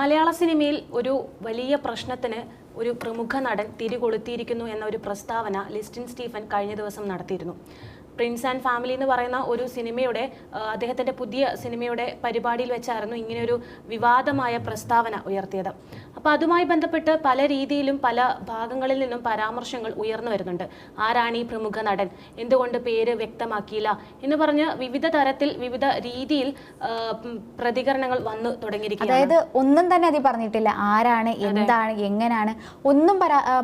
മലയാള സിനിമയിൽ ഒരു വലിയ പ്രശ്നത്തിന് ഒരു പ്രമുഖ നടൻ തിരികൊളുത്തിയിരിക്കുന്നു എന്ന ഒരു പ്രസ്താവന ലിസ്റ്റിൻ സ്റ്റീഫൻ കഴിഞ്ഞ ദിവസം നടത്തിയിരുന്നു. പ്രിൻസ് ആൻഡ് ഫാമിലി എന്ന് പറയുന്ന ഒരു സിനിമയുടെ അദ്ദേഹത്തിന്റെ അദ്ദേഹത്തിന്റെ പുതിയ സിനിമയുടെ പരിപാടിയിൽ വെച്ചായിരുന്നു ഇങ്ങനെയൊരു വിവാദമായ പ്രസ്താവന ഉയർത്തിയത്. അപ്പോൾ അതുമായി ബന്ധപ്പെട്ട് പല രീതിയിലും പല ഭാഗങ്ങളിൽ നിന്നും പരാമർശങ്ങൾ ഉയർന്നു വരുന്നുണ്ട്. ആരാണ് ഈ പ്രമുഖ നടൻ? എന്തുകൊണ്ട് പേര് വ്യക്തമാക്കിയില്ല? എന്ന് പറഞ്ഞ് വിവിധ തരത്തിൽ വിവിധ രീതിയിൽ പ്രതികരണങ്ങൾ വന്നു തുടങ്ങിയിരിക്കുന്നു അതായത് ഒന്നും തന്നെ അതിൽ പറഞ്ഞിട്ടില്ല. ആരാണ്? എന്താണ്? എങ്ങനെയാണ് ഒന്നും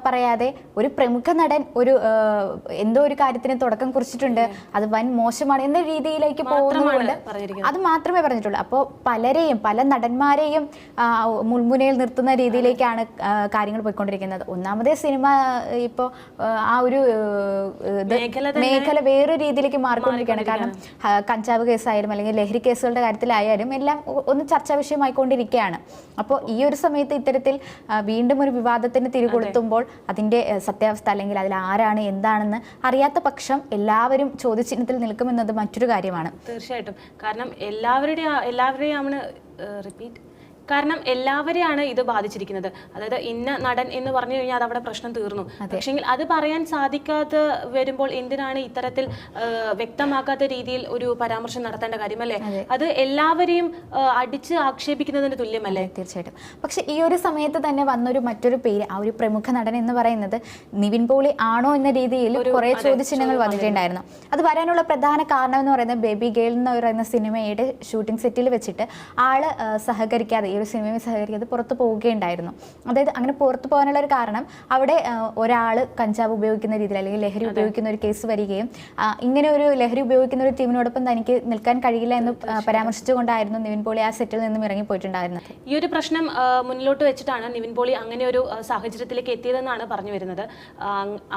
പറയാതെ ഒരു പ്രമുഖ നടൻ ഒരു എന്തോ ഒരു കാര്യത്തിന് തുടക്കം കുറിച്ചിട്ടുണ്ട്. അത് വൻ മോശമാണ് എന്ന രീതിയിലേക്ക് പോകുന്നതുകൊണ്ട് പറഞ്ഞിരിക്കുന്നത്. അത് മാത്രമേ പറഞ്ഞിട്ടുള്ളൂ. അപ്പോൾ പലരെയും പല നടന്മാരെയും മുൾമുനയിൽ നിർത്തുന്ന രീതിയിലേക്കാണ് കാര്യങ്ങൾ പോയിക്കൊണ്ടിരിക്കുന്നത്. ഒന്നാമതേ സിനിമ ഇപ്പോൾ ആ ഒരു മേഖല വേറെ വേറൊരു രീതിയിലേക്ക് മാറിക്കൊണ്ടിരിക്കുകയാണ്. കാരണം കഞ്ചാവ് കേസായാലും അല്ലെങ്കിൽ ലഹരി കേസുകളുടെ കാര്യത്തിലായാലും എല്ലാം ഒന്ന് ചർച്ചാ വിഷയമായിക്കൊണ്ടിരിക്കുകയാണ്. അപ്പോൾ ഈ ഒരു സമയത്ത് ഇത്തരത്തിൽ വീണ്ടും ഒരു വിവാദത്തിന് തിരികൊളുത്തുമ്പോൾ അതിന്റെ സത്യാവസ്ഥ അല്ലെങ്കിൽ അതിൽ ആരാണ് എന്താണെന്ന് അറിയാത്ത പക്ഷം എല്ലാവരും ചോദ്യചിഹ്നത്തിൽ നിൽക്കുമെന്നത് മറ്റൊരു കാര്യമാണ്. തീർച്ചയായിട്ടും. കാരണം എല്ലാവരുടെയും എല്ലാവരുടെയും റിപ്പീറ്റ് കാരണം എല്ലാവരെയാണ് ഇത് ബാധിച്ചിരിക്കുന്നത്. അതായത് ഇന്ന നടൻ എന്ന് പറഞ്ഞു കഴിഞ്ഞാൽ അത് അവിടെ പ്രശ്നം തീർന്നു. പക്ഷെങ്കിൽ അത് പറയാൻ സാധിക്കാതെ വരുമ്പോൾ എന്തിനാണ് ഇത്തരത്തിൽ വ്യക്തമാക്കാത്ത രീതിയിൽ ഒരു പരാമർശം നടത്തേണ്ട കാര്യമല്ലേ? അത്. എല്ലാവരെയും അടിച്ച് ആക്ഷേപിക്കുന്നതിന് തുല്യമല്ലേ? തീർച്ചയായിട്ടും. പക്ഷെ ഈ ഒരു സമയത്ത് തന്നെ വന്നൊരു മറ്റൊരു പേര് ആ ഒരു പ്രമുഖ നടൻ എന്ന് പറയുന്നത് നിവിൻ പോളി ആണോ എന്ന രീതിയിൽ കുറെ ചോദ്യചിഹ്നങ്ങൾ വന്നിട്ടുണ്ടായിരുന്നു. അത് വരാനുള്ള പ്രധാന കാരണം എന്ന് പറയുന്നത് ബേബി ഗേൾ എന്ന് പറയുന്ന സിനിമയുടെ ഷൂട്ടിംഗ് സെറ്റിൽ വെച്ചിട്ട് ആൾ സഹകരിക്കാതെ ഒരു സിനിമയിൽ സഹകരിക്കാതെ പുറത്ത് പോവുകയുണ്ടായിരുന്നു. അതായത് അങ്ങനെ പുറത്ത് പോകാനുള്ള ഒരു കാരണം അവിടെ ഒരാൾ കഞ്ചാവ് ഉപയോഗിക്കുന്ന രീതിയിൽ അല്ലെങ്കിൽ ലഹരി ഉപയോഗിക്കുന്ന ഒരു കേസ് വരികയും ഇങ്ങനെ ഒരു ലഹരി ഉപയോഗിക്കുന്ന ഒരു ടീമിനോടൊപ്പം തനിക്ക് നിൽക്കാൻ കഴിയില്ല എന്ന് പരാമർശിച്ചുകൊണ്ടായിരുന്നു നിവിൻ പോളി ആ സെറ്റിൽ നിന്നും ഇറങ്ങിപ്പോയിട്ടുണ്ടായിരുന്നത്. ഈ ഒരു പ്രശ്നം മുന്നിലോട്ട് വെച്ചിട്ടാണ് നിവിൻ പോളി അങ്ങനെ ഒരു സാഹചര്യത്തിലേക്ക് എത്തിയതെന്നാണ് പറഞ്ഞു വരുന്നത്.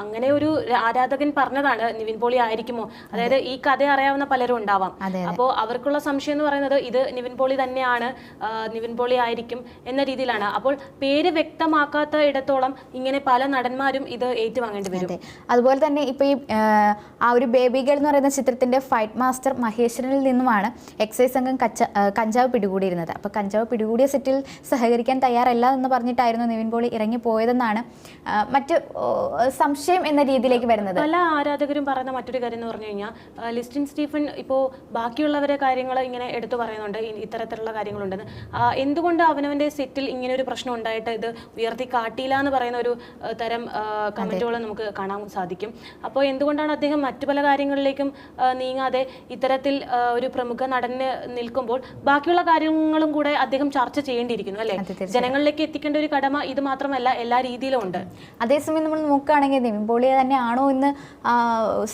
അങ്ങനെ ഒരു ആരാധകൻ പറഞ്ഞതാണ് നിവിൻ പോളി ആയിരിക്കുമോ? അതായത് ഈ കഥ അറിയാവുന്ന പലരും ഉണ്ടാവാം. അപ്പോൾ അവർക്കുള്ള സംശയം എന്ന് പറയുന്നത് ഇത് നിവിൻ പോളി തന്നെയാണ്. നിവിൻ പോളി ആയിരിക്കും എന്ന രീതിയിലാണ്. അപ്പോൾ പേര് വ്യക്തമാക്കാത്ത ഇടത്തോളം ഇങ്ങനെ പല നടന്മാരും ഇത് ഏറ്റുവാങ്ങേണ്ടി വരും. അതുപോലെ തന്നെ ഇപ്പൊ ഈ ആ, ഒരു ബേബി ഗേൾ എന്ന് പറയുന്ന ചിത്രത്തിന്റെ ഫൈറ്റ് മാസ്റ്റർ മഹേശ്വരനിൽ നിന്നുമാണ് എക്സൈസ് സംഘം കച്ച കഞ്ചാവ് പിടികൂടിയിരുന്നത്. അപ്പൊ കഞ്ചാവ് പിടികൂടിയ സെറ്റിൽ സഹകരിക്കാൻ തയ്യാറല്ല എന്ന് പറഞ്ഞിട്ടായിരുന്നു നിവിൻ പോളി ഇറങ്ങി പോയതെന്നാണ് മറ്റു സംശയം എന്ന രീതിയിലേക്ക് വരുന്നത്. പല ആരാധകരും പറയുന്ന മറ്റൊരു കാര്യം എന്ന് പറഞ്ഞു കഴിഞ്ഞാൽ ലിസ്റ്റിൻ സ്റ്റീഫൻ ഇപ്പോൾ ബാക്കിയുള്ളവരെ കാര്യങ്ങൾ ഇങ്ങനെ എടുത്തു പറയുന്നുണ്ട് ഇത്തരത്തിലുള്ള കാര്യങ്ങളുണ്ടെന്ന്. ആ, എന്തുകൊണ്ട് അവനവന്റെ സെറ്റിൽ ഇങ്ങനെ ഒരു പ്രശ്നം ഉണ്ടായിട്ട് ഇത് ഉയർത്തി കാട്ടിയില്ല എന്ന് പറയുന്ന ഒരു തരം കമന്റുകൾ നമുക്ക് കാണാൻ സാധിക്കും. അപ്പോൾ എന്തുകൊണ്ടാണ് അദ്ദേഹം മറ്റു പല കാര്യങ്ങളിലേക്കും നീങ്ങാതെ ഇത്തരത്തിൽ ഒരു പ്രമുഖ നടന് നിൽക്കുമ്പോൾ ബാക്കിയുള്ള കാര്യങ്ങളും കൂടെ അദ്ദേഹം ചർച്ച ചെയ്യേണ്ടിയിരിക്കുന്നു അല്ലെ? ജനങ്ങളിലേക്ക് എത്തിക്കേണ്ട ഒരു കടമ ഇത് മാത്രമല്ല എല്ലാ രീതിയിലും ഉണ്ട്. അതേസമയം നമ്മൾ നോക്കുകയാണെങ്കിൽ നിവിൻ പോളിയെ തന്നെ ആണോ എന്ന്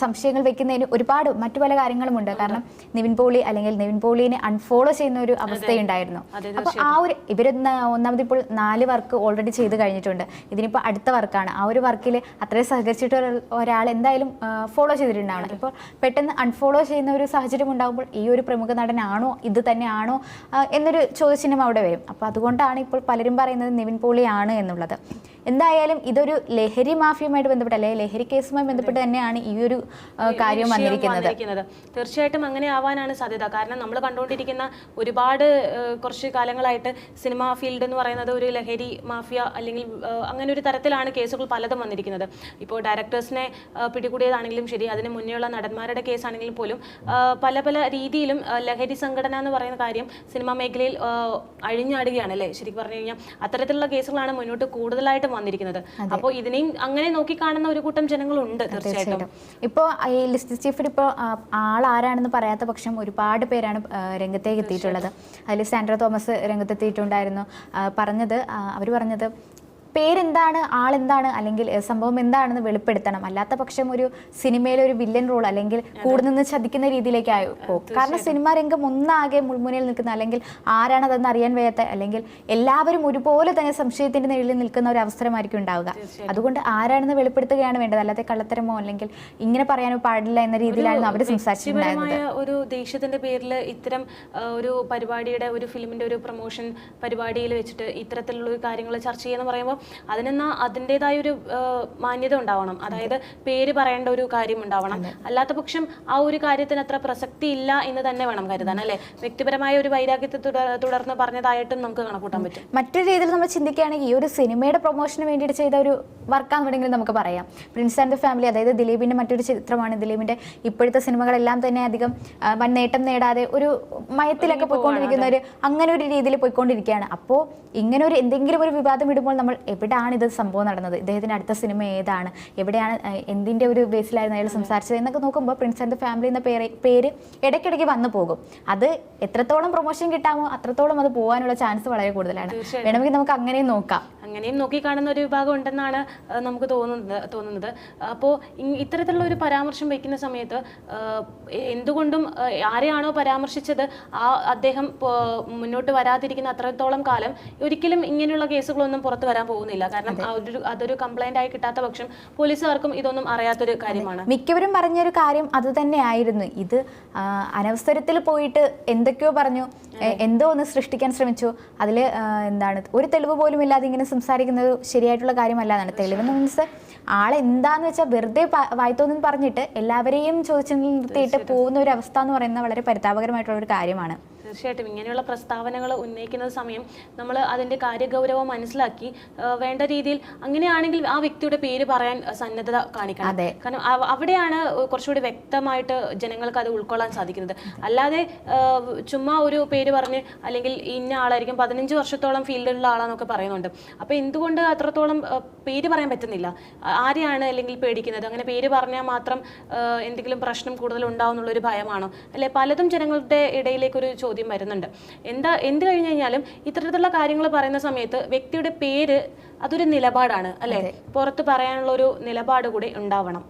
സംശയങ്ങൾ വെക്കുന്നതിന് ഒരുപാട് മറ്റു പല കാര്യങ്ങളും ഉണ്ട്. കാരണം നിവിൻ പോളി അല്ലെങ്കിൽ നിവിൻ പോളിനെ അൺഫോളോ ചെയ്യുന്ന ഒരു അവസ്ഥയുണ്ടായിരുന്നു. അപ്പൊ ആ ഒരു ഇവർ ഒന്നാമത് ഇപ്പോൾ നാല് വർക്ക് ഓൾറെഡി ചെയ്ത് കഴിഞ്ഞിട്ടുണ്ട്. ഇതിനിപ്പോൾ അടുത്ത വർക്കാണ്. ആ ഒരു വർക്കിൽ അത്രയും സഹകരിച്ചിട്ട് ഒരാൾ- ഒരാൾ എന്തായാലും ഫോളോ ചെയ്തിട്ടുണ്ടാവണം. ഇപ്പോൾ പെട്ടെന്ന് അൺഫോളോ ചെയ്യുന്ന ഒരു സാഹചര്യം ഉണ്ടാകുമ്പോൾ ഈ ഒരു പ്രമുഖ നടനാണോ ഇത് തന്നെയാണോ എന്നൊരു ചോദ്യചിഹ്നം അവിടെ വരും. അപ്പോൾ അതുകൊണ്ടാണ് ഇപ്പോൾ പലരും പറയുന്നത് നിവിൻ പോളിയാണ് എന്നുള്ളത്. എന്തായാലും ഇതൊരു ലഹരി മാഫിയുമായിട്ട് ബന്ധപ്പെട്ട് അല്ലെങ്കിൽ ലഹരി കേസുമായി ബന്ധപ്പെട്ട് തന്നെയാണ് ഈ ഒരു കാര്യം വന്നിരിക്കുന്നത്. തീർച്ചയായിട്ടും അങ്ങനെ ആവാനാണ് സാധ്യത. കാരണം നമ്മൾ കണ്ടുകൊണ്ടിരിക്കുന്ന ഒരുപാട് കുറച്ച് കാലങ്ങളായിട്ട് സിനിമാ ഫീൽഡ് എന്ന് പറയുന്നത് ഒരു ലഹരി മാഫിയ അല്ലെങ്കിൽ അങ്ങനെ ഒരു തരത്തിലാണ് കേസുകൾ പലതും വന്നിരിക്കുന്നത്. ഇപ്പോൾ ഡയറക്ടേഴ്സിനെ പിടികൂടിയതാണെങ്കിലും ശരി അതിന് മുന്നേയുള്ള നടന്മാരുടെ കേസാണെങ്കിലും പോലും പല പല രീതിയിലും ലഹരി സംഘടന എന്ന് പറയുന്ന കാര്യം സിനിമാ മേഖലയിൽ അഴിഞ്ഞാടുകയാണ് അല്ലേ? ശരിക്കും പറഞ്ഞു കഴിഞ്ഞാൽ അത്തരത്തിലുള്ള കേസുകളാണ് മുന്നോട്ട് കൂടുതലായിട്ടും വന്നിരിക്കുന്നത്. അപ്പോൾ ഇതിനെയും അങ്ങനെ നോക്കി കാണുന്ന ഒരു കൂട്ടം ജനങ്ങളുണ്ട് തീർച്ചയായിട്ടും. ഇപ്പോൾ ഈ ലിസ്റ്റ് ചീഫിൽ ഇപ്പോൾ ആൾ ആരാണെന്ന് പറയാത്ത പക്ഷം ഒരുപാട് പേരാണ് രംഗത്തേക്ക് എത്തിയിട്ടുള്ളത്. അതിൽ സാൻഡ്ര തോമസ് രംഗത്തെത്തിയിട്ടുണ്ടായിരുന്നു. പറഞ്ഞത് അവർ പറഞ്ഞത് പേരെന്താണ് ആളെന്താണ് അല്ലെങ്കിൽ സംഭവം എന്താണെന്ന് വെളിപ്പെടുത്തണം. അല്ലാത്ത പക്ഷം ഒരു സിനിമയിലെ ഒരു വില്ലൻ റോൾ അല്ലെങ്കിൽ കൂടെ നിന്ന് ചതിക്കുന്ന രീതിയിലേക്കായി പോകും. കാരണം സിനിമാ രംഗം ഒന്നാകെ മുൾമുനയിൽ നിൽക്കുന്ന അല്ലെങ്കിൽ ആരാണതെന്ന് അറിയാൻ വയ്യാത്ത അല്ലെങ്കിൽ എല്ലാവരും ഒരുപോലെ തന്നെ സംശയത്തിന്റെ നിഴലിൽ നിൽക്കുന്ന ഒരു അവസരമായിരിക്കും ഉണ്ടാവുക. അതുകൊണ്ട് ആരാണെന്ന് വെളിപ്പെടുത്തുകയാണ് വേണ്ടത്. അല്ലാതെ കള്ളത്തരമോ അല്ലെങ്കിൽ ഇങ്ങനെ പറയാനോ പാടില്ല എന്ന രീതിയിലാണ് അവർ സംസാരിച്ചിട്ടുണ്ടായിരുന്നത്. ഒരു ദേഷ്യത്തിന്റെ പേരിൽ ഇത്തരം ഒരു പരിപാടിയുടെ ഒരു ഫിലിമിന്റെ ഒരു പ്രൊമോഷൻ പരിപാടിയിൽ വെച്ചിട്ട് ഇത്തരത്തിലുള്ള കാര്യങ്ങൾ ചർച്ച ചെയ്യുന്ന പറയുമ്പോൾ അതിനെന്നാ അതിന്റെതായ ഒരു മാന്യത ഉണ്ടാവണം. അതായത് പേര് പറയേണ്ട ഒരു കാര്യം ഉണ്ടാവണം. അല്ലാത്ത പക്ഷം ആ ഒരു കാര്യത്തിന് അത്ര പ്രസക്തി ഇല്ല എന്ന് തന്നെ വേണം കരുതാൻ അല്ലെ? വ്യക്തിപരമായ ഒരു വൈരാഗ്യത്തെ തുടർന്ന് പറഞ്ഞതായിട്ടും നമുക്ക് കണക്കൂട്ടാൻ പറ്റും. മറ്റൊരു രീതിയിൽ നമ്മൾ ചിന്തിക്കുകയാണെങ്കിൽ ഈ ഒരു സിനിമയുടെ പ്രൊമോഷന് വേണ്ടിയിട്ട് ചെയ്ത ഒരു വർക്കാന്ന് വേണമെങ്കിൽ നമുക്ക് പറയാം. പ്രിൻസ് ആൻഡ് ഫാമിലി അതായത് ദിലീപിന്റെ മറ്റൊരു ചിത്രമാണ്. ദിലീപിന്റെ ഇപ്പോഴത്തെ സിനിമകളെല്ലാം തന്നെ അധികം വൻ നേട്ടം നേടാതെ ഒരു മയത്തിലൊക്കെ പോയിക്കൊണ്ടിരിക്കുന്ന ഒരു അങ്ങനെ ഒരു രീതിയിൽ പോയിക്കൊണ്ടിരിക്കുകയാണ്. അപ്പോൾ ഇങ്ങനെ ഒരു എന്തെങ്കിലും ഒരു വിവാദം ഇടുമ്പോൾ നമ്മൾ എവിടെയാണ് ഇത് സംഭവം നടന്നത്? ഇദ്ദേഹത്തിന്റെ അടുത്ത സിനിമ ഏതാണ്? എവിടെയാണ് എന്തിന്റെ എന്തിന്റെ ഒരു ബേസിലായിരുന്നു അയാൾ സംസാരിച്ചത് എന്നൊക്കെ നോക്കുമ്പോൾ പ്രിൻസ് ആൻഡ് ഫാമിലി എന്ന പേര് പേര് ഇടയ്ക്കിടയ്ക്ക് വന്നു പോകും. അത് എത്രത്തോളം പ്രൊമോഷൻ കിട്ടാമോ അത്രത്തോളം അത് പോകാനുള്ള ചാൻസ് വളരെ കൂടുതലാണ്. വേണമെങ്കിൽ നമുക്ക് അങ്ങനെയും നോക്കാം. അങ്ങനെയും നോക്കിക്കാണുന്ന ഒരു വിഭാഗം ഉണ്ടെന്നാണ് നമുക്ക് തോന്നുന്നത്. തോന്നുന്നത് അപ്പോൾ ഇത്തരത്തിലുള്ള ഒരു പരാമർശം വയ്ക്കുന്ന സമയത്ത് എന്തുകൊണ്ടും ആരെയാണോ പരാമർശിച്ചത് ആ അദ്ദേഹം മുന്നോട്ട് വരാതിരിക്കുന്ന അത്രത്തോളം കാലം ഒരിക്കലും ഇങ്ങനെയുള്ള കേസുകളൊന്നും പുറത്ത് വരാൻ പോകുന്നില്ല. കാരണം അതൊരു ഒരു അതൊരു കംപ്ലൈന്റ് ആയി കിട്ടാത്ത പക്ഷം പോലീസുകാർക്കും ഇതൊന്നും അറിയാത്തൊരു കാര്യമാണ്. മിക്കവരും പറഞ്ഞൊരു കാര്യം അത് തന്നെയായിരുന്നു. ഇത് അനവസരത്തിൽ പോയിട്ട് എന്തൊക്കെയോ പറഞ്ഞു. എന്തോ ഒന്ന് സൃഷ്ടിക്കാൻ ശ്രമിച്ചു. അതിൽ എന്താണ് ഒരു തെളിവ് പോലും ഇല്ലാതെ ഇങ്ങനെ സംസാരിക്കുന്നത് ശരിയായിട്ടുള്ള കാര്യമല്ല എന്നാണ് തെളിവ് മീൻസ് ആളെന്താന്ന് വെച്ചാൽ വെറുതെ വായ്ത്തോന്നും പറഞ്ഞിട്ട് എല്ലാവരെയും ചോദിച്ചു നിർത്തിയിട്ട് പോകുന്ന ഒരു അവസ്ഥ എന്ന് പറയുന്നത് വളരെ പരിതാപകരമായിട്ടുള്ള ഒരു കാര്യമാണ്. തീർച്ചയായിട്ടും ഇങ്ങനെയുള്ള പ്രസ്താവനകൾ ഉന്നയിക്കുന്ന സമയം നമ്മൾ അതിന്റെ കാര്യഗൗരവം മനസ്സിലാക്കി വേണ്ട രീതിയിൽ അങ്ങനെയാണെങ്കിൽ ആ വ്യക്തിയുടെ പേര് പറയാൻ സന്നദ്ധത കാണിക്കണം. അതെ. കാരണം അവിടെയാണ് കുറച്ചുകൂടി വ്യക്തമായിട്ട് ജനങ്ങൾക്ക് അത് ഉൾക്കൊള്ളാൻ സാധിക്കുന്നത്. അല്ലാതെ ചുമ്മാ ഒരു പേര് പറഞ്ഞ് അല്ലെങ്കിൽ ഇന്ന ആളായിരിക്കും പതിനഞ്ച് വർഷത്തോളം ഫീൽഡിലുള്ള ആളാന്നൊക്കെ പറയുന്നുണ്ട്. അപ്പോൾ എന്തുകൊണ്ട് അത്രത്തോളം പേര് പറയാൻ പറ്റുന്നില്ല? ആരെയാണ് അല്ലെങ്കിൽ പേടിക്കുന്നത്? അങ്ങനെ പേര് പറഞ്ഞാൽ മാത്രം എന്തെങ്കിലും പ്രശ്നം കൂടുതൽ ഉണ്ടാവും എന്നുള്ളൊരു ഭയമാണോ? അല്ലെ പലതും ജനങ്ങളുടെ ഇടയിലേക്ക് ഒരു ചോദ്യം വരുന്നുണ്ട്. എന്താ എന്ത് കഴിഞ്ഞു കഴിഞ്ഞാലും ഇത്തരത്തിലുള്ള കാര്യങ്ങൾ പറയുന്ന സമയത്ത് വ്യക്തിയുടെ പേര് അതൊരു നിലപാടാണ് അല്ലെ? പുറത്ത് പറയാനുള്ള ഒരു നിലപാട് കൂടി ഉണ്ടാവണം.